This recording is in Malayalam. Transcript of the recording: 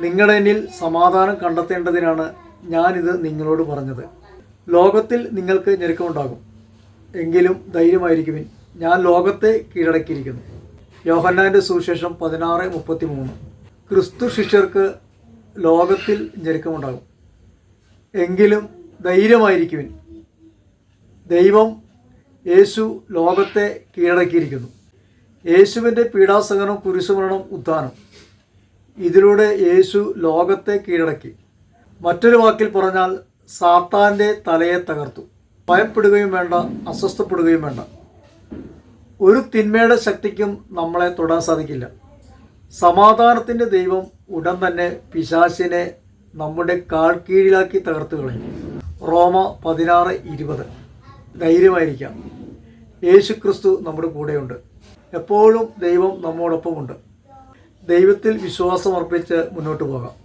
നിങ്ങളുടെ എന്നിൽ സമാധാനം കണ്ടെത്തേണ്ടതിനാണ് ഞാനിത് നിങ്ങളോട് പറഞ്ഞത്. ലോകത്തിൽ നിങ്ങൾക്ക് ഞെരുക്കമുണ്ടാകും. എങ്കിലും ധൈര്യമായിരിക്കുവിൻ. ഞാൻ ലോകത്തെ കീഴടക്കിയിരിക്കുന്നു. യോഹന്നാന്റെ സുവിശേഷം പതിനാറ് മുപ്പത്തി മൂന്ന് ക്രിസ്തു ശിഷ്യർക്ക് ലോകത്തിൽ ഞെരുക്കമുണ്ടാകും. എങ്കിലും ധൈര്യമായിരിക്കുവിൻ. ദൈവം യേശു ലോകത്തെ കീഴടക്കിയിരിക്കുന്നു. യേശുവിന്റെ പീഡാസഹനം കുരിശുമരണം ഉത്ഥാനം ഇതിലൂടെ യേശു ലോകത്തെ കീഴടക്കി. മറ്റൊരു വാക്കിൽ പറഞ്ഞാൽ സാത്താന്റെ തലയെ തകർത്തു. ഭയപ്പെടുകയും വേണ്ട അസ്വസ്ഥപ്പെടുകയും വേണ്ട. ഒരു തിന്മയുടെ ശക്തിക്കും നമ്മളെ തൊടാൻ സാധിക്കില്ല. സമാധാനത്തിന്റെ ദൈവം ഉടൻ തന്നെ പിശാശിനെ നമ്മുടെ കാൽ കീഴിലാക്കി തകർത്ത് കളയും. റോമ പതിനാറ് ഇരുപത്. ധൈര്യമായിരിക്കാം. യേശു ക്രിസ്തു നമ്മുടെ കൂടെയുണ്ട്. എപ്പോഴും ദൈവം നമ്മോടൊപ്പമുണ്ട്. ദൈവത്തിൽ വിശ്വാസം അർപ്പിച്ച് മുന്നോട്ട് പോകാം.